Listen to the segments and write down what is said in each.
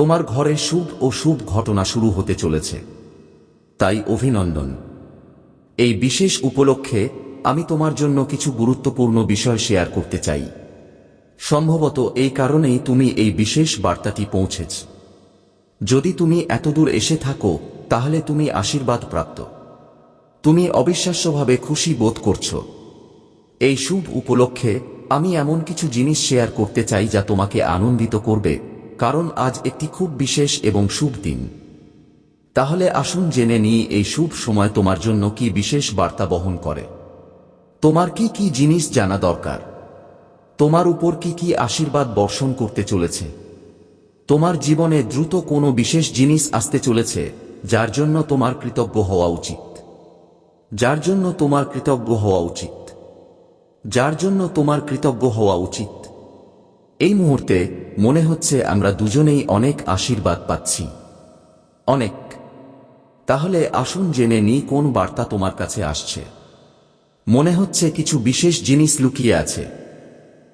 তোমার ঘরে শুভ ও শুভ ঘটনা শুরু হতে চলেছে। তাই অভিনন্দন। এই বিশেষ উপলক্ষে আমি তোমার জন্য কিছু গুরুত্বপূর্ণ বিষয় শেয়ার করতে চাই। সম্ভবত এই কারণেই তুমি এই বিশেষ বার্তাটি পৌঁছেছ। যদি তুমি এতদূর এসে থাকো, তাহলে তুমি আশীর্বাদ প্রাপ্ত। তুমি অবিশ্বাস্যভাবে খুশি বোধ করছ। এই শুভ উপলক্ষে আমি এমন কিছু জিনিস শেয়ার করতে চাই যা তোমাকে আনন্দিত করবে কারণ আজ একটি খুব বিশেষ এবং শুভ দিন। তাহলে আসুন জেনে নিই এই শুভ সময় তোমার জন্য কি বিশেষ বার্তা বহন করে। তোমার কি কি জিনিস জানা দরকার? তোমার উপর কি কি আশীর্বাদ বর্ষণ করতে চলেছে? তোমার জীবনে দ্রুত কোনো বিশেষ জিনিস আসতে চলেছে, যার জন্য তোমার কৃতজ্ঞ হওয়া উচিত। যার জন্য তোমার কৃতজ্ঞ হওয়া উচিত। যার জন্য তোমার কৃতজ্ঞ হওয়া উচিত। এই মুহূর্তে মনে হচ্ছে আমরা দুজনেই অনেক আশীর্বাদ পাচ্ছি। অনেক। তাহলে আসুন জেনে নিই কোন বার্তা তোমার কাছে আসছে। মনে হচ্ছে কিছু বিশেষ জিনিস লুকিয়ে আছে।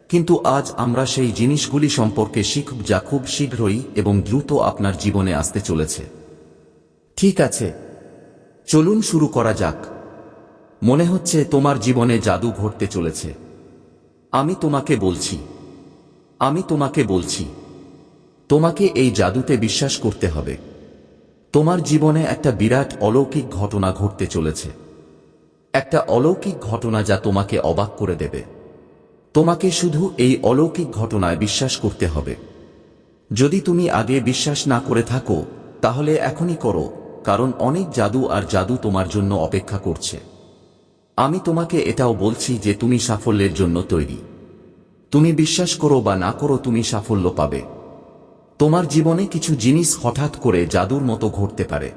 কিন্তু আজ আমরা সেই জিনিসগুলি সম্পর্কে শিখব যা খুব শীঘ্রই এবং দ্রুত আপনার জীবনে আসতে চলেছে। ঠিক আছে। চলুন শুরু করা যাক। মনে হচ্ছে তোমার জীবনে জাদু ঘটতে চলেছে। আমি তোমাকে বলছি। আমি তোমাকে বলছি, তোমাকে এই জাদুতে বিশ্বাস করতে হবে। তোমার জীবনে একটা বিরাট অলৌকিক ঘটনা ঘটতে চলেছে। একটা অলৌকিক ঘটনা যা তোমাকে অবাক করে দেবে। তোমাকে শুধু এই অলৌকিক ঘটনায় বিশ্বাস করতে হবে। যদি তুমি আগে বিশ্বাস না করে থাকো, তাহলে এখনই করো, কারণ অনেক জাদু আর জাদু তোমার জন্য অপেক্ষা করছে। আমি তোমাকে এটাও বলছি যে তুমি সাফল্যের জন্য তৈরি। তুমি বিশ্বাস করো বা না করো, তুমি সাফল্য পাবে। তোমার জীবনে কিছু জিনিস হঠাৎ করে জাদুর মতো ঘটতে পারে।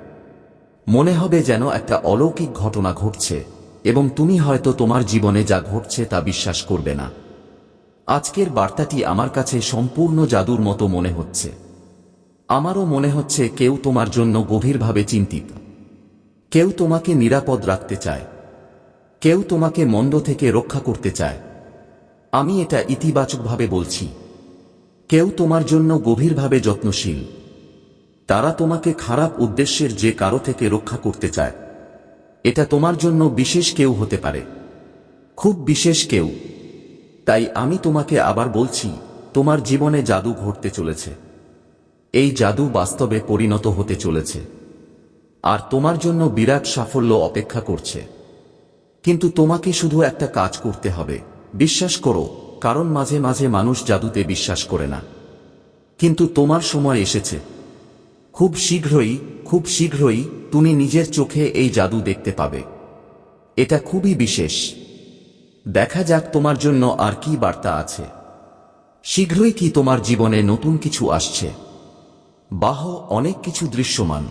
মনে হবে যেন একটা অলৌকিক ঘটনা ঘটছে, এবং তুমি হয়তো তোমার জীবনে যা ঘটছে তা বিশ্বাস করবে না। আজকের বার্তাটি আমার কাছে সম্পূর্ণ জাদুর মতো মনে হচ্ছে। আমারও মনে হচ্ছে কেউ তোমার জন্য গভীরভাবে চিন্তিত। কেউ তোমাকে নিরাপদ রাখতে চায়। কেউ তোমাকে মন্দ থেকে রক্ষা করতে চায়। আমি এটা ইতিবাচকভাবে বলছি। কেউ তোমার জন্য গভীরভাবে যত্নশীল। তারা তোমাকে খারাপ উদ্দেশ্যের যে কারও থেকে রক্ষা করতে চায়। এটা তোমার জন্য বিশেষ কেউ হতে পারে। খুব বিশেষ কেউ। তাই আমি তোমাকে আবার বলছি, তোমার জীবনে জাদু ঘটতে চলেছে। এই জাদু বাস্তবে পরিণত হতে চলেছে। আর তোমার জন্য বিরাট সাফল্য অপেক্ষা করছে। কিন্তু তোমাকে শুধু একটা কাজ করতে হবে। বিশ্বাস করো, কারণ মাঝে মাঝে মানুষ জাদুতে বিশ্বাস করে না। কিন্তু তোমার সময় এসেছে। খুব শীঘ্রই খুব শীঘ্রই তুমি নিজের চোখে এই জাদু দেখতে পাবে। এটা খুবই বিশেষ। দেখা যাক তোমার জন্য আর কি বার্তা আছে। শীঘ্রই কি তোমার জীবনে নতুন কিছু আসছে। বাহ, অনেক কিছু দৃশ্যমান।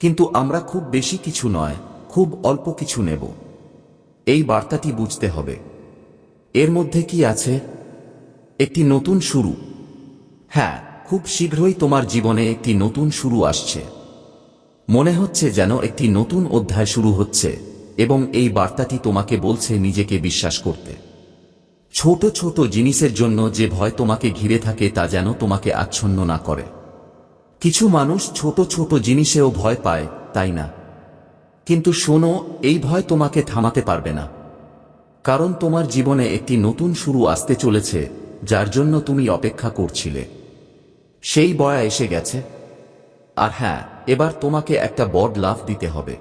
কিন্তু আমরা খুব বেশি কিছু নয়, খুব অল্প কিছু নেব। এই বার্তাটি বুঝতে হবে। এর মধ্যে কি আছে? একটি নতুন শুরু। হ্যাঁ খুব শীঘ্রই তোমার জীবনে একটি নতুন শুরু আসছে। মনে হচ্ছে যেন একটি নতুন অধ্যায় শুরু হচ্ছে, এবং এই বার্তাটি তোমাকে বলছে নিজেকে বিশ্বাস করতে। ছোট ছোট জিনিসের জন্য যে ভয় তোমাকে ঘিরে থাকে তা যেন তোমাকে আচ্ছন্ন না করে। কিছু মানুষ ছোট ছোট জিনিসেও ভয় পায়, তাই না? কিন্তু শোনো, এই ভয় তোমাকে থামাতে পারবে না। কারণ তোমার জীবনে একটি নতুন শুরু আসতে চলেছে, যার জন্য তুমি অপেক্ষা করছিলে। সেই বয়া এসে গেছে। আর হ্যাঁ এবার তোমাকে একটা বড লাভ দিতে হবে।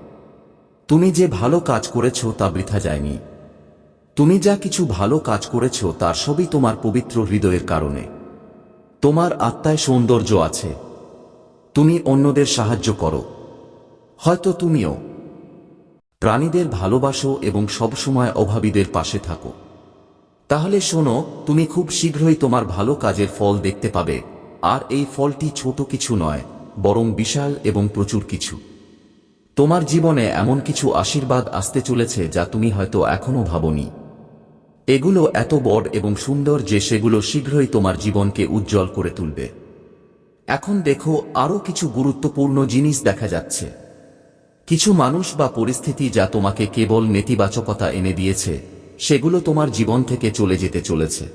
তুমি যে ভালো কাজ করেছ তা বৃথা যায়নি। তুমি যা কিছু ভালো কাজ করেছ তার সবই তোমার পবিত্র হৃদয়ের কারণে। তোমার আত্মায় সৌন্দর্য আছে। তুমি অন্যদের সাহায্য করো। হয়তো তুমিও প্রাণীদের ভালোবাসো এবং সবসময় অভাবীদের পাশে থাকো। তাহলে শোনো, তুমি খুব শীঘ্রই তোমার ভালো কাজের ফল দেখতে পাবে, আর এই ফলটি ছোট কিছু নয়, বরং বিশাল এবং প্রচুর কিছু। তোমার জীবনে এমন কিছু আশীর্বাদ আসতে চলেছে যা তুমি হয়তো এখনও ভাবনি। এগুলো এত বড় এবং সুন্দর যে সেগুলো শীঘ্রই তোমার জীবনকে উজ্জ্বল করে তুলবে। এখন দেখো, আরও কিছু গুরুত্বপূর্ণ জিনিস দেখা যাচ্ছে। কিছু মানুষ বা পরিস্থিতি যা তোমাকে কেবল নেতিবাচকতা এনে দিয়েছে, সেগুলো তোমার জীবন থেকে চলে যেতে চলেছে।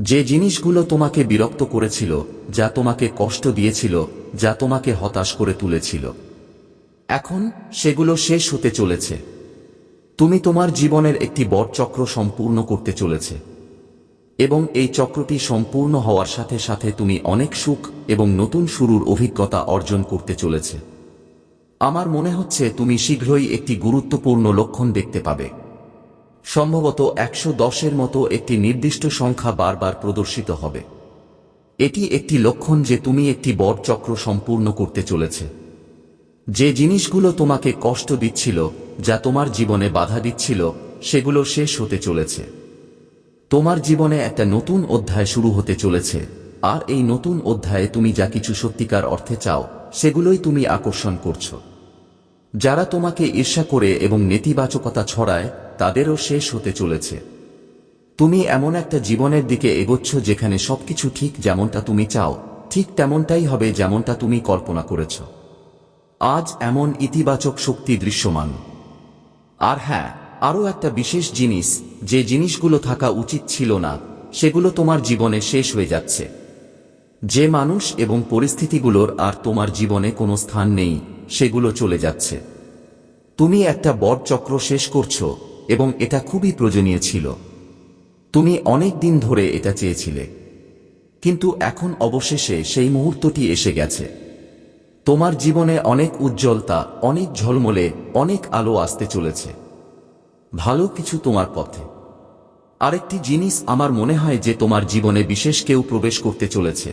যে জিনিসগুলো তোমাকে বিরক্ত করেছিল, যা তোমাকে কষ্ট দিয়েছিল, যা তোমাকে হতাশ করে তুলেছিল। এখন সেগুলো শেষ হতে চলেছে। তুমি তোমার জীবনের একটি বড় চক্র সম্পূর্ণ করতে চলেছে। এবং এই চক্রটি সম্পূর্ণ হওয়ার সাথে সাথে তুমি অনেক সুখ এবং নতুন শুরুর অভিজ্ঞতা অর্জন করতে চলেছে। আমার মনে হচ্ছে তুমি শীঘ্রই একটি গুরুত্বপূর্ণ লক্ষণ দেখতে পাবে। সম্ভবত একশো দশের মতো একটি নির্দিষ্ট সংখ্যা বারবার প্রদর্শিত হবে। এটি একটি লক্ষণ যে তুমি একটি বড় চক্র সম্পূর্ণ করতে চলেছে। যে জিনিসগুলো তোমাকে কষ্ট দিচ্ছিল, যা তোমার জীবনে বাধা দিচ্ছিল, সেগুলো শেষ হতে চলেছে। তোমার জীবনে একটা নতুন অধ্যায় শুরু হতে চলেছে, আর এই নতুন অধ্যায়ে তুমি যা কিছু সত্যিকার অর্থে চাও, সেগুলোই তুমি আকর্ষণ করছ। যারা তোমাকে ঈর্ষা করে এবং নেতিবাচকতা ছড়ায়, তাদেরও শেষ হতে চলেছে। তুমি এমন একটা জীবনের দিকে এগোচ্ছ যেখানে সবকিছু ঠিক যেমনটা তুমি চাও, ঠিক তেমনটাই হবে যেমনটা তুমি কল্পনা করেছ। আজ এমন ইতিবাচক শক্তি দৃশ্যমান। আর হ্যাঁ আরও একটা বিশেষ জিনিস, যে জিনিসগুলো থাকা উচিত ছিল না, সেগুলো তোমার জীবনে শেষ হয়ে যাচ্ছে। যে মানুষ এবং পরিস্থিতিগুলোর আর তোমার জীবনে কোনো স্থান নেই সেগুলো চলে যাচ্ছে। তুমি একটা বড় চক্র শেষ করছ, এবং এটা খুবই প্রয়োজনীয় ছিল। তুমি অনেক দিন ধরে এটা চেয়েছিলে। কিন্তু এখন অবশেষে সেই মুহূর্তটি এসে গেছে। তোমার জীবনে অনেক উজ্জ্বলতা, অনেক ঝলমলে, অনেক আলো আসতে চলেছে। ভালো কিছু তোমার পথে। আরেকটি জিনিস আমার মনে হয় যে তোমার জীবনে বিশেষ কেউ প্রবেশ করতে চলেছে।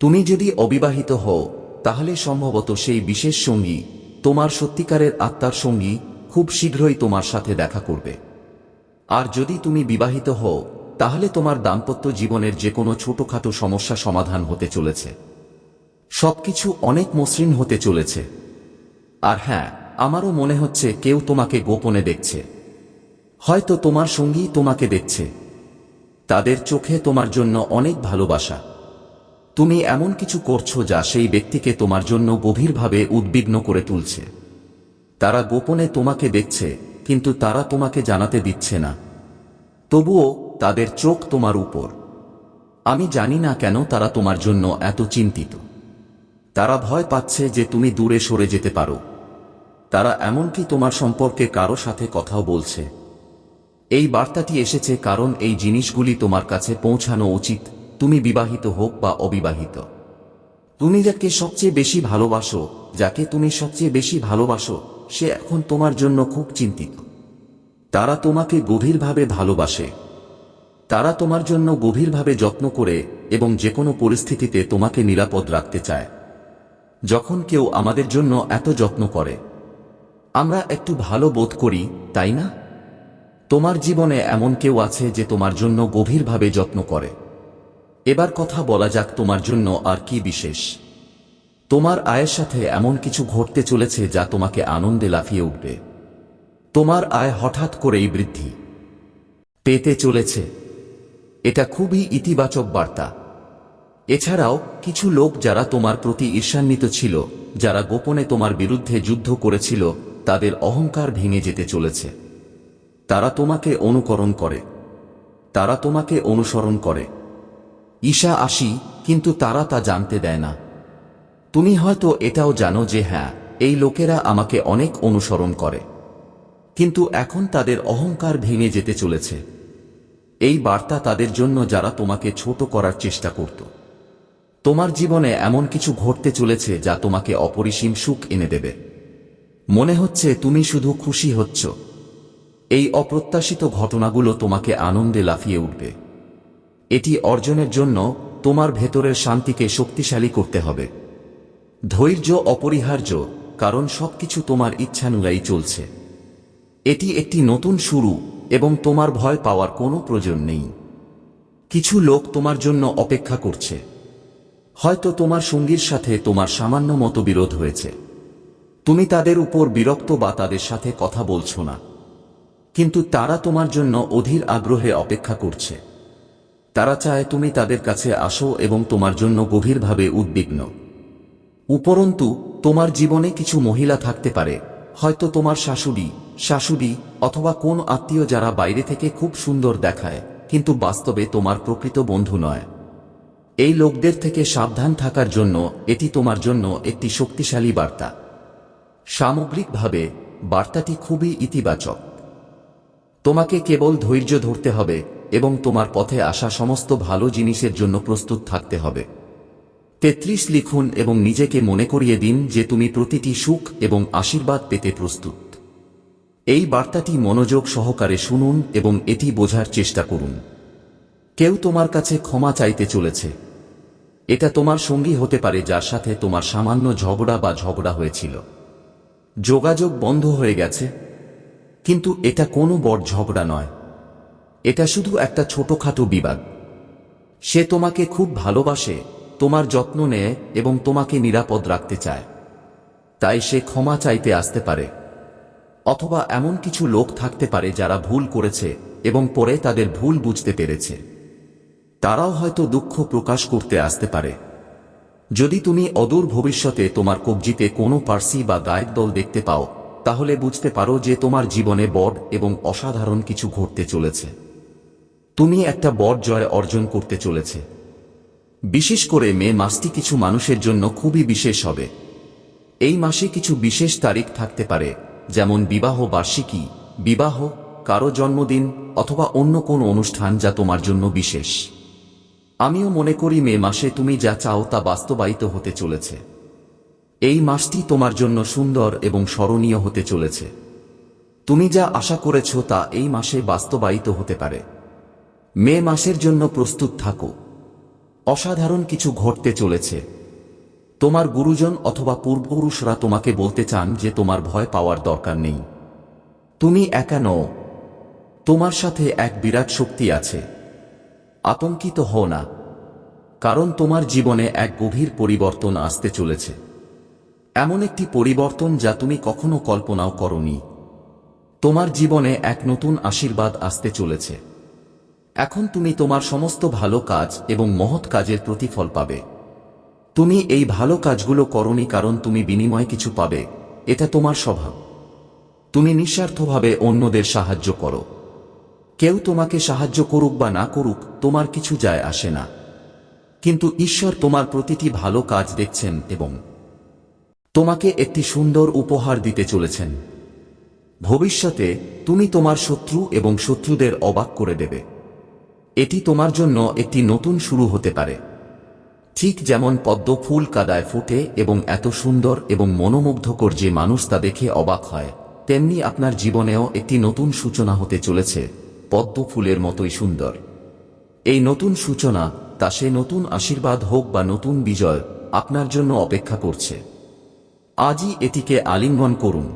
তুমি যদি অবিবাহিত হও তাহলে সম্ভবত সেই বিশেষ সঙ্গী, তোমার সত্যিকারের আত্মার সঙ্গী, খুব শীঘ্রই তোমার সাথে দেখা করবে। আর যদি তুমি বিবাহিত হও, তাহলে তোমার দাম্পত্য জীবনের যে কোনো ছোটখাটো সমস্যা সমাধান হতে চলেছে। সবকিছু অনেক মসৃণ হতে চলেছে। আর হ্যাঁ আমারও মনে হচ্ছে কেউ তোমাকে গোপনে দেখছে। হয়তো তোমার সঙ্গী তোমাকে দেখছে। তাদের চোখে তোমার জন্য অনেক ভালোবাসা। তুমি এমন কিছু করছ যা সেই ব্যক্তিকে তোমার জন্য গভীরভাবে উদ্বিগ্ন করে তুলছে। তারা গোপনে তোমাকে দেখছে, কিন্তু তারা তোমাকে জানাতে দিচ্ছে না। তবুও তাদের চোখ তোমার উপর। আমি জানি না কেন তারা তোমার জন্য এত চিন্তিত। তারা ভয় পাচ্ছে যে তুমি দূরে সরে যেতে পারো। তারা এমনকি তোমার সম্পর্কে কারও সাথে কথাও বলছে। এই বার্তাটি এসেছে কারণ এই জিনিসগুলি তোমার কাছে পৌঁছানো উচিত। তুমি বিবাহিত হোক বা অবিবাহিত। তুমি যাকে সবচেয়ে বেশি ভালোবাসো, যাকে তুমি সবচেয়ে বেশি ভালোবাসো, সে এখন তোমার জন্য খুব চিন্তিত। তারা তোমাকে গভীরভাবে ভালোবাসে। তারা তোমার জন্য গভীরভাবে যত্ন করে এবং যে কোনো পরিস্থিতিতে তোমাকে নিরাপদ রাখতে চায়। যখন কেউ আমাদের জন্য এত যত্ন করে। আমরা একটু ভালো বোধ করি, তাই না? তোমার জীবনে এমন কেউ আছে যে তোমার জন্য গভীরভাবে যত্ন করে। এবার কথা বলা যাক তোমার জন্য আর কি বিশেষ। তোমার আয়ের সাথে এমন কিছু ঘটতে চলেছে যা তোমাকে আনন্দে লাফিয়ে উঠবে। তোমার আয় হঠাৎ করেই বৃদ্ধি। পেতে চলেছে। এটা খুবই ইতিবাচক বার্তা। এছাড়াও, কিছু লোক যারা তোমার প্রতি ঈর্ষান্বিত ছিল, যারা গোপনে তোমার বিরুদ্ধে যুদ্ধ করেছিল, তাদের অহংকার ভেঙে যেতে চলেছে। তারা তোমাকে অনুকরণ করে। তারা তোমাকে অনুসরণ করে। ঈশা আসি, কিন্তু তারা তা জানতে দেয় না। তুমি হয়তো এটাও জানো যে হ্যাঁ এই লোকেরা আমাকে অনেক অনুসরণ করে। কিন্তু এখন তাদের অহংকার ভেঙে যেতে চলেছে। এই বার্তা তাদের জন্য যারা তোমাকে ছোট করার চেষ্টা করত। তোমার জীবনে এমন কিছু ঘটতে চলেছে যা তোমাকে অপরিসীম সুখ এনে দেবে। মনে হচ্ছে তুমি শুধু খুশি হচ্ছ। এই অপ্রত্যাশিত ঘটনাগুলো তোমাকে আনন্দে লাফিয়ে উঠবে। এটি অর্জনের জন্য তোমার ভেতরের শান্তিকে শক্তিশালী করতে হবে। ধৈর্য অপরিহার্য, কারণ সবকিছু তোমার ইচ্ছানুযায়ী চলছে। এটি একটি নতুন শুরু, এবং তোমার ভয় পাওয়ার কোনো প্রয়োজন নেই। কিছু লোক তোমার জন্য অপেক্ষা করছে। হয়তো তোমার সঙ্গীর সাথে তোমার সামান্য মতবিরোধ হয়েছে। তুমি তাদের উপর বিরক্ত বা তাদের সাথে কথা বলছো না। কিন্তু তারা তোমার জন্য অধীর আগ্রহে অপেক্ষা করছে। তারা চায় তুমি তাদের কাছে আসো এবং তোমার জন্য গভীরভাবে উদ্বিগ্ন। উপরন্তু, তোমার জীবনে কিছু মহিলা থাকতে পারে। হয়তো তোমার শাশুড়ি শাশুড়ি অথবা কোন আত্মীয় যারা বাইরে থেকে খুব সুন্দর দেখায়, কিন্তু বাস্তবে তোমার প্রকৃত বন্ধু নয়। এই লোকদের থেকে সাবধান থাকার জন্য এটি তোমার জন্য একটি শক্তিশালী বার্তা। সামগ্রিকভাবে, বার্তাটি খুবই ইতিবাচক। তোমাকে কেবল ধৈর্য ধরতে হবে এবং তোমার পথে আসা সমস্ত ভালো জিনিসের জন্য প্রস্তুত থাকতে হবে। তেত্রিশ লিখুন এবং নিজেকে মনে করিয়ে দিন যে তুমি প্রতিটি সুখ এবং আশীর্বাদ পেতে প্রস্তুত। এই বার্তাটি মনোযোগ সহকারে শুনুন এবং এটি বোঝার চেষ্টা করুন। কেউ তোমার কাছে ক্ষমা চাইতে চলেছে। এটা তোমার সঙ্গী হতে পারে যার সাথে তোমার সামান্য ঝগড়া বা ঝগড়া হয়েছিল। যোগাযোগ বন্ধ হয়ে গেছে। কিন্তু এটা কোনো বড় ঝগড়া নয়। এটা শুধু একটা ছোটখাটো বিবাদ। সে তোমাকে খুব ভালোবাসে, তোমার যত্ন নেয় এবং তোমাকে নিরাপদ রাখতে চায়। তাই সে ক্ষমা চাইতে আসতে পারে। অথবা এমন কিছু লোক থাকতে পারে যারা ভুল করেছে এবং পরে তাদের ভুল বুঝতে পেরেছে। তারাও হয়তো দুঃখ প্রকাশ করতে আসতে পারে। যদি তুমি অদূর ভবিষ্যতে তোমার কবজিতে কোনো পার্সি বা গায়ক দল দেখতে পাও, তাহলে বুঝতে পারো যে তোমার জীবনে বড় এবং অসাধারণ কিছু ঘটতে চলেছে। তুমি একটা বড় জয় অর্জন করতে চলেছে। বিশেষ করে মে মাসটি কিছু মানুষের জন্য খুবই বিশেষ হবে। এই মাসে কিছু বিশেষ তারিখ থাকতে পারে, যেমন বিবাহ বার্ষিকী, বিবাহ, কারও জন্মদিন, অথবা অন্য কোনো অনুষ্ঠান যা তোমার জন্য বিশেষ। আমিও মনে করি মে মাসে তুমি যা চাও তা বাস্তবায়িত হতে চলেছে। এই মাসটি তোমার জন্য সুন্দর এবং স্মরণীয় হতে চলেছে। তুমি যা আশা করেছ তা এই মাসে বাস্তবায়িত হতে পারে। মে মাসের জন্য প্রস্তুত থাকো। অসাধারণ কিছু ঘটতে চলেছে। তোমার গুরুজন অথবা পূর্বপুরুষরা তোমাকে বলতে চান যে তোমার ভয় পাওয়ার দরকার নেই। তুমি একা নও। তোমার সাথে এক বিরাট শক্তি আছে। আতঙ্কিত হও না। কারণ তোমার জীবনে এক গভীর পরিবর্তন আসতে চলেছে। এমন একটি পরিবর্তন যা তুমি কখনো কল্পনাও করনি। তোমার জীবনে এক নতুন আশীর্বাদ আসতে চলেছে। এখন তুমি তোমার সমস্ত ভালো কাজ এবং মহৎ কাজের প্রতিফল পাবে। তুমি এই ভালো কাজগুলো করনি কারণ তুমি বিনিময় কিছু পাবে। এটা তোমার স্বভাব। তুমি নিঃস্বার্থভাবে অন্যদের সাহায্য করো। কেউ তোমাকে সাহায্য করুক বা না করুক, তোমার কিছু যায় আসে না। কিন্তু ঈশ্বর তোমার প্রতিটি ভালো কাজ দেখছেন এবং তোমাকে একটি সুন্দর উপহার দিতে চলেছেন। ভবিষ্যতে তুমি তোমার শত্রু এবং শত্রুদের অবাক করে দেবে। এটি তোমার জন্য একটি নতুন শুরু হতে পারে। ঠিক যেমন পদ্ম ফুল কাদায় ফোটে এবং এত সুন্দর এবং মনোমুগ্ধকর যে মানুষ তা দেখে অবাক হয়, তেমনি আপনার জীবনেও একটি নতুন সূচনা হতে চলেছে, পদ্ম ফুলের মতোই সুন্দর। এই নতুন সূচনা, তা সে নতুন আশীর্বাদ হোক বা নতুন বিজয়, আপনার জন্য অপেক্ষা করছে। আজই এটিকে আলিঙ্গন করুন।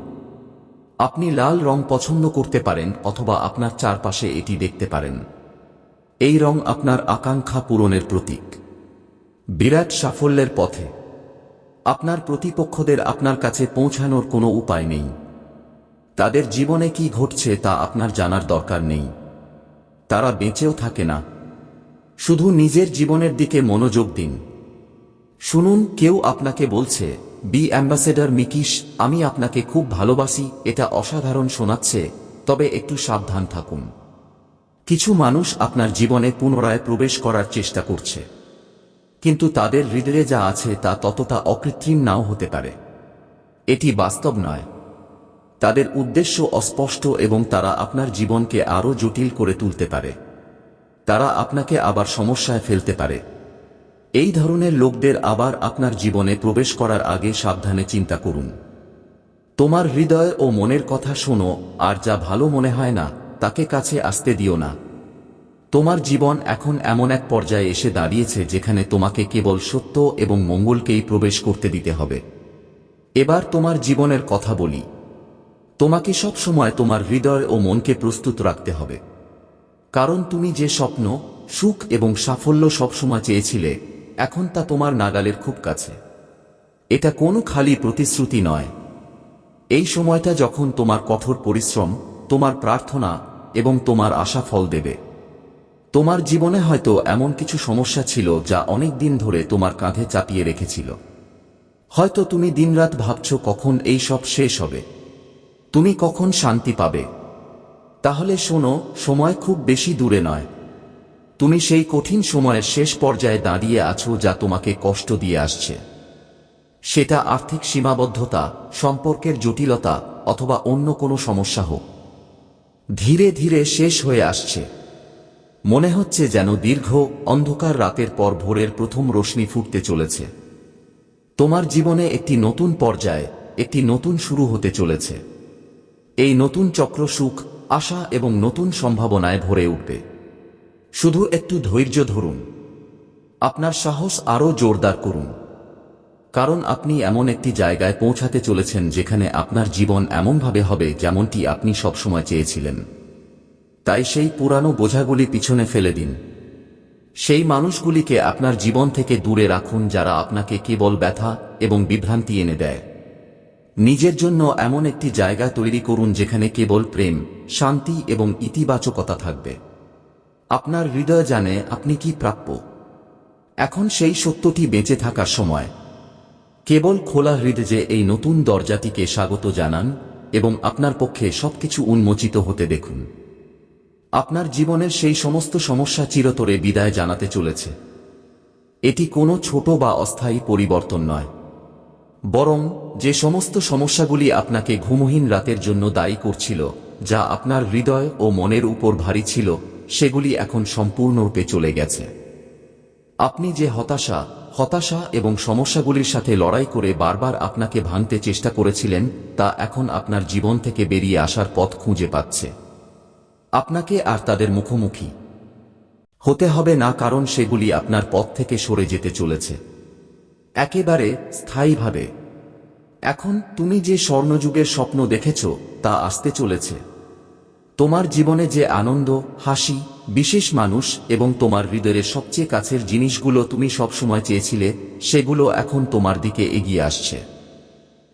আপনি লাল রং পছন্দ করতে পারেন অথবা আপনার চারপাশে এটি দেখতে পারেন। এই রং আপনার আকাঙ্ক্ষা পূরণের প্রতীক। বিরাট সাফল্যের পথে। আপনার প্রতিপক্ষদের আপনার কাছে পৌঁছানোর কোনো উপায় নেই। তাদের জীবনে কি ঘটছে তা আপনার জানার দরকার নেই। তারা বেঁচেও থাকে না। শুধু নিজের জীবনের দিকে মনোযোগ দিন। শুনুন, কেউ আপনাকে বলছে, বি অ্যাম্বাসেডর মিকিশ, আমি আপনাকে খুব ভালোবাসি, এটা অসাধারণ শোনাচ্ছে, তবে একটু সাবধান থাকুন। কিছু মানুষ আপনার জীবনে পুনরায় প্রবেশ করার চেষ্টা করছে। কিন্তু তাদের হৃদয়ে যা আছে তা ততটা অকৃত্রিম নাও হতে পারে। এটি বাস্তব নয়। তাদের উদ্দেশ্য অস্পষ্ট এবং তারা আপনার জীবনকে আরও জটিল করে তুলতে পারে। তারা আপনাকে আবার সমস্যায় ফেলতে পারে। এই ধরনের লোকদের আবার আপনার জীবনে প্রবেশ করার আগে সাবধানে চিন্তা করুন। তোমার হৃদয় ও মনের কথা শোনো, আর যা ভালো মনে হয় না তাকে কাছে আসতে দিও না। তোমার জীবন এখন এমন এক পর্যায়ে এসে দাঁড়িয়েছে যেখানে তোমাকে কেবল সত্য এবং মঙ্গলকেই প্রবেশ করতে দিতে হবে। এবার তোমার জীবনের কথা বলি। তোমাকে সব সময় তোমার হৃদয় ও মনকে প্রস্তুত রাখতে হবে। কারণ তুমি যে স্বপ্ন, সুখ এবং সাফল্য সবসময় চেয়েছিলে, এখন তা তোমার নাগালের খুব কাছে। এটা কোনো খালি প্রতিশ্রুতি নয়। এই সময়টা যখন তোমার কঠোর পরিশ্রম, তোমার প্রার্থনা এবং তোমার আশা ফল দেবে। তোমার জীবনে হয়তো এমন কিছু সমস্যা ছিল যা অনেক দিন ধরে তোমার কাঁধে চাপিয়ে রেখেছিল। হয়তো তুমি দিনরাত ভাবছ কখন এই সব শেষ হবে। তুমি কখন শান্তি পাবে। তাহলে শোনো, সময় খুব বেশি দূরে নয়। তুমি সেই কঠিন সময়ের শেষ পর্যায়ে দাঁড়িয়ে আছো যা তোমাকে কষ্ট দিয়ে আসছে। সেটা আর্থিক সীমাবদ্ধতা, সম্পর্কের জটিলতা অথবা অন্য কোনো সমস্যা হোক। ধীরে ধীরে শেষ হয়ে আসছে। মনে হচ্ছে যেন দীর্ঘ, অন্ধকার রাতের পর ভোরের প্রথম রশ্মি ফুটতে চলেছে। তোমার জীবনে একটি নতুন পর্যায়ে, একটি নতুন শুরু হতে চলেছে। এই নতুন চক্র সুখ, আশা এবং নতুন সম্ভাবনায় ভরে উঠবে। শুধু একটু ধৈর্য ধরুন। আপনার সাহস আরও জোরদার করুন। কারণ আপনি এমন একটি জায়গায় পৌঁছাতে চলেছেন যেখানে আপনার জীবন এমনভাবে হবে যেমনটি আপনি সবসময় চেয়েছিলেন। তাই সেই পুরানো বোঝাগুলি পিছনে ফেলে দিন। সেই মানুষগুলিকে আপনার জীবন থেকে দূরে রাখুন যারা আপনাকে কেবল ব্যথা এবং বিভ্রান্তি এনে দেয়। নিজের জন্য এমন একটি জায়গা তৈরি করুন যেখানে কেবল প্রেম, শান্তি এবং ইতিবাচকতা থাকবে। আপনার হৃদয় জানে আপনি কি প্রাপ্য। এখন সেই সত্যটি বেঁচে থাকার সময়। কেবল খোলা হৃদয়ে এই নতুন দরজাটিকে স্বাগত জানান এবং আপনার পক্ষে সবকিছু উন্মোচিত হতে দেখুন। আপনার জীবনের সেই সমস্ত সমস্যা চিরতরে বিদায় জানাতে চলেছে। এটি কোনো ছোট বা অস্থায়ী পরিবর্তন নয়। বরং যে সমস্ত সমস্যাগুলি আপনাকে ঘুমহীন রাতের জন্য দায়ী করছিল, যা আপনার হৃদয় ও মনের উপর ভারী ছিল, সেগুলি এখন সম্পূর্ণরূপে চলে গেছে। আপনি যে হতাশা হতাশা এবং সমস্যাগুলির সাথে লড়াই করে বারবার আপনাকে ভাঙতে চেষ্টা করেছিলেন, তা এখন আপনার জীবন থেকে বেরিয়ে আসার পথ খুঁজে পাচ্ছে। আপনাকে আর তাদের মুখোমুখি হতে হবে না, কারণ সেগুলি আপনার পথ থেকে সরে যেতে চলেছে। একেবারে স্থায়ীভাবে। এখন তুমি যে স্বর্ণযুগের স্বপ্ন দেখেছ, তা আসতে চলেছে। তোমার জীবনে যে আনন্দ, হাসি, বিশেষ মানুষ এবং তোমার হৃদয়ের সবচেয়ে কাছের জিনিসগুলো তুমি সবসময় চেয়েছিলে, সেগুলো এখন তোমার দিকে এগিয়ে আসছে।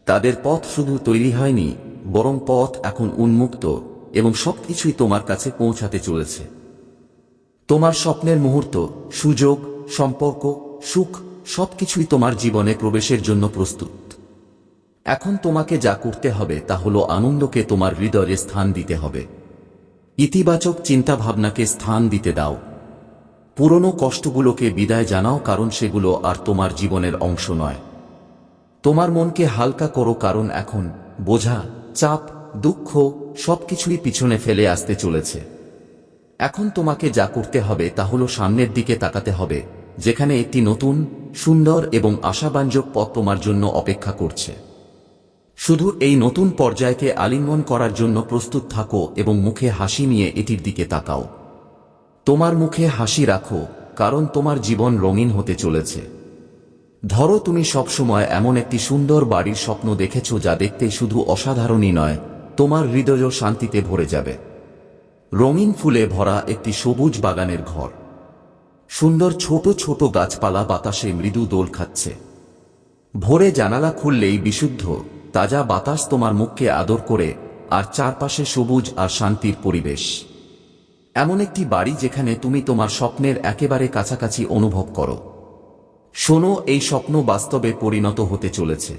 তাদের পথ শুধু তৈরি হয়নি, বরং পথ এখন উন্মুক্ত এবং সবকিছুই তোমার কাছে পৌঁছাতে চলেছে। তোমার স্বপ্নের মুহূর্ত, সুযোগ, সম্পর্ক, সুখ, সবকিছুই তোমার জীবনে প্রবেশের জন্য প্রস্তুত। এখন তোমাকে যা করতে হবে তা হলো আনন্দকে তোমার হৃদয়ে স্থান দিতে হবে। ইতিবাচক চিন্তাভাবনাকে স্থান দিতে দাও। পুরনো কষ্টগুলোকে বিদায় জানাও, কারণ সেগুলো আর তোমার জীবনের অংশ নয়। তোমার মনকে হালকা করো, কারণ এখন বোঝা, চাপ, দুঃখ সবকিছুই পিছনে ফেলে আসতে চলেছে। এখন তোমাকে যা করতে হবে তা হলো সামনের দিকে তাকাতে হবে, যেখানে একটি নতুন, সুন্দর এবং আশাবাঞ্জক পথ তোমার জন্য অপেক্ষা করছে। শুধু এই নতুন পর্যায়কে আলিঙ্গন করার জন্য প্রস্তুত থাকো এবং মুখে হাসি নিয়ে এটির দিকে তাকাও। তোমার মুখে হাসি রাখো, কারণ তোমার জীবন রঙিন হতে চলেছে। ধরো তুমি সবসময় এমন একটি সুন্দর বাড়ির স্বপ্ন দেখেছ যা দেখতে শুধু অসাধারণই নয়, তোমার হৃদয়ও শান্তিতে ভরে যাবে। রঙিন ফুলে ভরা একটি সবুজ বাগানের ঘর। সুন্দর ছোট ছোট গাছপালা বাতাসে মৃদু দোল খাচ্ছে। ভোরে জানালা খুললেই বিশুদ্ধ তাজা বাতাস তোমার মুখকে আদর করে, আর চারপাশে সবুজ আর শান্তির পরিবেশ। এমন একটি বাড়ি যেখানে তুমি তোমার স্বপ্নের একেবারে কাছাকাছি অনুভব করো। শোনো, এই স্বপ্ন বাস্তবে পরিণত হতে চলেছে।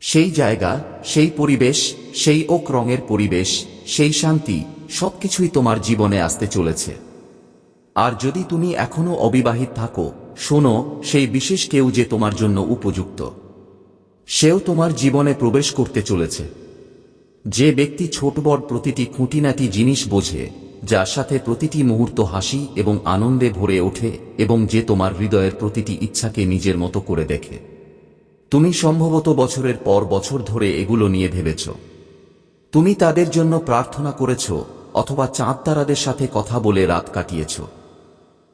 সেই জায়গা, সেই পরিবেশ, সেই ওক রঙের পরিবেশ, সেই শান্তি, সবকিছুই তোমার জীবনে আসতে চলেছে। আর যদি তুমি এখনও অবিবাহিত থাকো, শোনো, সেই বিশেষ কেউ যে তোমার জন্য উপযুক্ত। সেও তোমার জীবনে প্রবেশ করতে চলেছে। যে ব্যক্তি ছোট বড় প্রতিটি খুঁটিনাটি জিনিস বোঝে, যার সাথে প্রতিটি মুহূর্ত হাসি এবং আনন্দে ভরে ওঠে এবং যে তোমার হৃদয়ের প্রতিটি ইচ্ছাকে নিজের মতো করে দেখে। তুমি সম্ভবত বছরের পর বছর ধরে এগুলো নিয়ে ভেবেছ। তুমি তাদের জন্য প্রার্থনা করেছ অথবা চাঁদ তারাদের সাথে কথা বলে রাত কাটিয়েছ।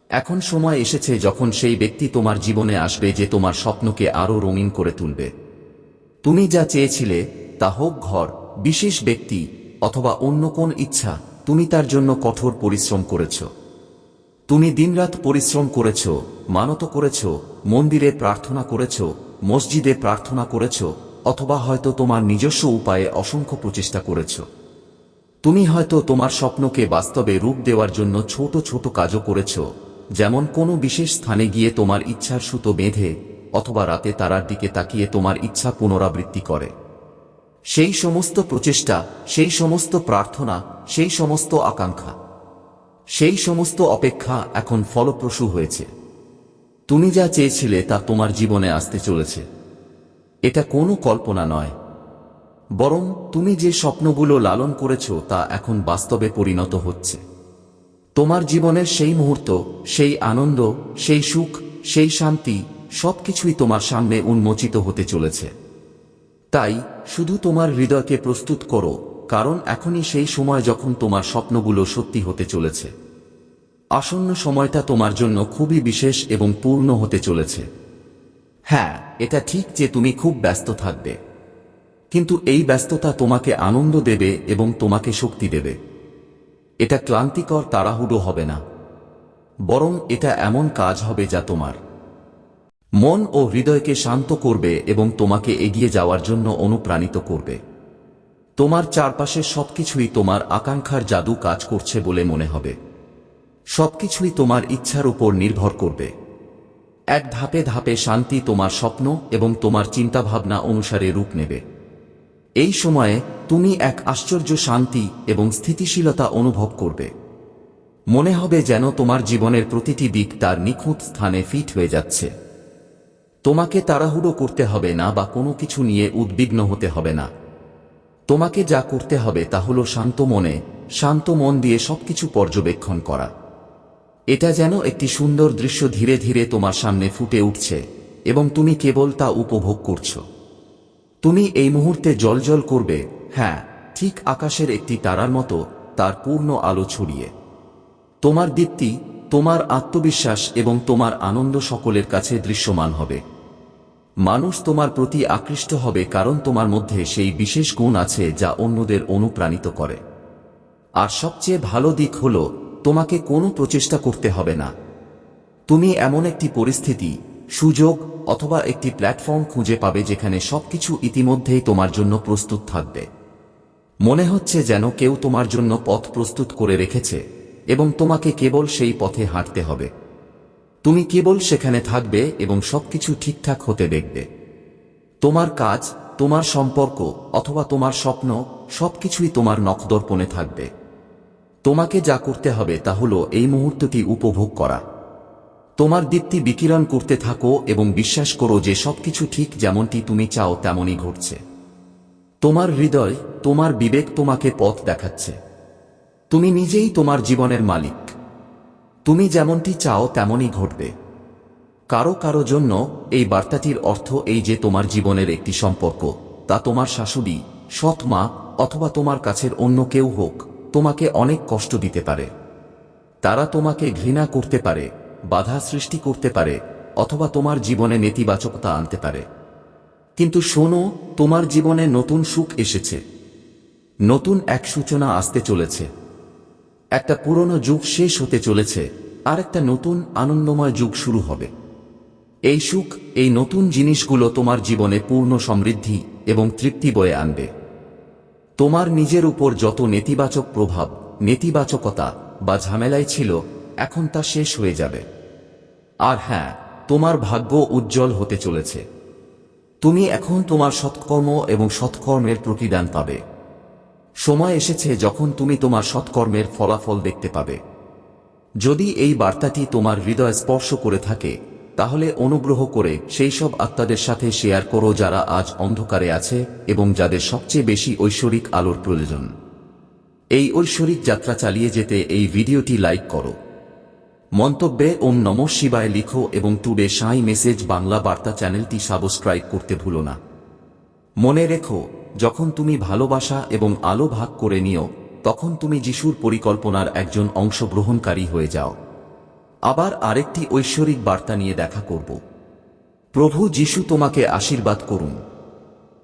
এখন সময় এসেছে যখন সেই ব্যক্তি তোমার জীবনে আসবে যে তোমার স্বপ্নকে আরও রঙিন করে তুলবে। তুমি যা চেয়েছিলে, তা হোক ঘর, বিশেষ ব্যক্তি, অথবা অন্য কোন ইচ্ছা, তুমি তার জন্য কঠোর পরিশ্রম করেছ। তুমি দিনরাত পরিশ্রম করেছ, মানত করেছ, মন্দিরে প্রার্থনা করেছ, মসজিদে প্রার্থনা করেছ, অথবা হয়তো তোমার নিজস্ব উপায়ে অসংখ্য প্রচেষ্টা করেছ। তুমি হয়তো তোমার স্বপ্নকে বাস্তবে রূপ দেওয়ার জন্য ছোট ছোট কাজও করেছ, যেমন কোনো বিশেষ স্থানে গিয়ে তোমার ইচ্ছার সুতো বেঁধে অথবা রাতে তারার দিকে তাকিয়ে তোমার ইচ্ছা পুনরাবৃত্তি করে। সেই সমস্ত প্রচেষ্টা, সেই সমস্ত প্রার্থনা, সেই সমস্ত আকাঙ্ক্ষা, সেই সমস্ত অপেক্ষা এখন ফলপ্রসূ হয়েছে। তুমি যা চেয়েছিলে তা তোমার জীবনে আসতে চলেছে। এটা কোনো কল্পনা নয়। বরং তুমি যে স্বপ্নগুলো লালন করেছ তা এখন বাস্তবে পরিণত হচ্ছে। তোমার জীবনের সেই মুহূর্ত, সেই আনন্দ, সেই সুখ, সেই শান্তি সবকিছুই তোমার সামনে উন্মোচিত হতে চলেছে। তাই, শুধু তোমার হৃদয়কে প্রস্তুত করো, কারণ এখনই সেই সময় যখন তোমার স্বপ্নগুলো সত্যি হতে চলেছে। আসন্ন সময়টা তোমার জন্য খুবই বিশেষ এবং পূর্ণ হতে চলেছে। হ্যাঁ এটা ঠিক যে তুমি খুব ব্যস্ত থাকবে। কিন্তু এই ব্যস্ততা তোমাকে আনন্দ দেবে এবং তোমাকে শক্তি দেবে। এটা ক্লান্তিকর, তাড়াহুড়ো হবে না। বরং এটা এমন কাজ হবে যা তোমার মন ও হৃদয়কে শান্ত করবে এবং তোমাকে এগিয়ে যাওয়ার জন্য অনুপ্রাণিত করবে। তোমার চারপাশে সবকিছুই তোমার আকাঙ্ক্ষার জাদু কাজ করছে বলে মনে হবে। সবকিছুই তোমার ইচ্ছার উপর নির্ভর করবে। এক ধাপে ধাপে শান্তি তোমার স্বপ্ন এবং তোমার চিন্তাভাবনা অনুসারে রূপ নেবে। এই সময়ে তুমি এক আশ্চর্য শান্তি এবং স্থিতিশীলতা অনুভব করবে। মনে হবে যেন তোমার জীবনের প্রতিটি দিক তার নিখুঁত স্থানে ফিট হয়ে যাচ্ছে। তোমাকে তাড়াহুড়ো করতে হবে না বা কোনো কিছু নিয়ে উদ্বিগ্ন হতে হবে না। তোমাকে যা করতে হবে তা হল শান্ত মনে, শান্ত মন দিয়ে সবকিছু পর্যবেক্ষণ করা। এটা যেন একটি সুন্দর দৃশ্য ধীরে ধীরে তোমার সামনে ফুটে উঠছে এবং তুমি কেবল তা উপভোগ করছ। তুমি এই মুহূর্তে জলজল করবে হ্যাঁ ঠিক আকাশের একটি তারার মতো, তার পূর্ণ আলো ছড়িয়ে। তোমার দীপ্তি তোমার আত্মবিশ্বাস এবং তোমার আনন্দ সকলের কাছে দৃশ্যমান হবে। মানুষ তোমার প্রতি আকৃষ্ট হবে কারণ তোমার মধ্যে সেই বিশেষ গুণ আছে যা অন্যদের অনুপ্রাণিত করে। আর সবচেয়ে ভালো দিক হল, তোমাকে কোনো প্রচেষ্টা করতে হবে না। তুমি এমন একটি পরিস্থিতি, সুযোগ অথবা একটি প্ল্যাটফর্ম খুঁজে পাবে যেখানে সবকিছু ইতিমধ্যেই তোমার জন্য প্রস্তুত থাকবে। মনে হচ্ছে যেন কেউ তোমার জন্য পথ প্রস্তুত করে রেখেছে। এবং তোমাকে কেবল সেই পথে হাঁটতে হবে। তুমি কেবল সেখানে থাকবে এবং সবকিছু ঠিকঠাক হতে দেখবে। তোমার কাজ, তোমার সম্পর্ক অথবা তোমার স্বপ্ন সবকিছুই তোমার নখদর্পণে থাকবে। তোমাকে যা করতে হবে তা হল এই মুহূর্তটি উপভোগ করা। তোমার দীপ্তি বিকিরণ করতে থাকো এবং বিশ্বাস করো যে সবকিছু ঠিক যেমনটি তুমি চাও তেমনই ঘটছে। তোমার হৃদয়, তোমার বিবেক তোমাকে পথ দেখাচ্ছে। তুমি নিজেই তোমার জীবনের মালিক। তুমি যেমনটি চাও তেমনই ঘটবে। কারও কারও জন্য এই বার্তাটির অর্থ এই যে তোমার জীবনের একটি সম্পর্ক, তা তোমার শাশুড়ি, সৎ মা, অথবা তোমার কাছের অন্য কেউ হোক, তোমাকে অনেক কষ্ট দিতে পারে। তারা তোমাকে ঘৃণা করতে পারে, বাধা সৃষ্টি করতে পারে, অথবা তোমার জীবনে নেতিবাচকতা আনতে পারে। কিন্তু শোনো, তোমার জীবনে নতুন সুখ এসেছে। নতুন এক সূচনা আসতে চলেছে। একটা পুরনো যুগ শেষ হতে চলেছে আর একটা নতুন আনন্দময় যুগ শুরু হবে। এই সুখ, এই নতুন জিনিসগুলো তোমার জীবনে পূর্ণ সমৃদ্ধি এবং তৃপ্তি বয়ে আনবে। তোমার নিজের উপর যত নেতিবাচক প্রভাব, নেতিবাচকতা বা ঝামেলায় ছিল, এখন তা শেষ হয়ে যাবে। আর হ্যাঁ তোমার ভাগ্য উজ্জ্বল হতে চলেছে। তুমি এখন তোমার সৎকর্ম এবং সৎকর্মের প্রতিদান পাবে। সময় এসেছে যখন তুমি তোমার সৎকর্মের ফলাফল দেখতে পাবে। যদি এই বার্তাটি তোমার হৃদয় স্পর্শ করে থাকে, তাহলে অনুগ্রহ করে সেই সব আত্মাদের সাথে শেয়ার করো যারা আজ অন্ধকারে আছে এবং যাদের সবচেয়ে বেশি ঐশ্বরিক আলোর প্রয়োজন। এই ঐশ্বরিক যাত্রা চালিয়ে যেতে এই ভিডিওটি লাইক করো। মন্তব্যে ওম নম শিবায় লিখো এবং টুডে সাই মেসেজ বাংলা বার্তা চ্যানেলটি সাবস্ক্রাইব করতে ভুলো না। মনে রেখো যখন তুমি ভালোবাসা এবং আলো ভাগ করে নিও, তখন তুমি যিশুর পরিকল্পনার একজন অংশগ্রহণকারী হয়ে যাও। আবার আরেকটি ঐশ্বরিক বার্তা নিয়ে দেখা করব। প্রভু যিশু তোমাকে আশীর্বাদ করুন।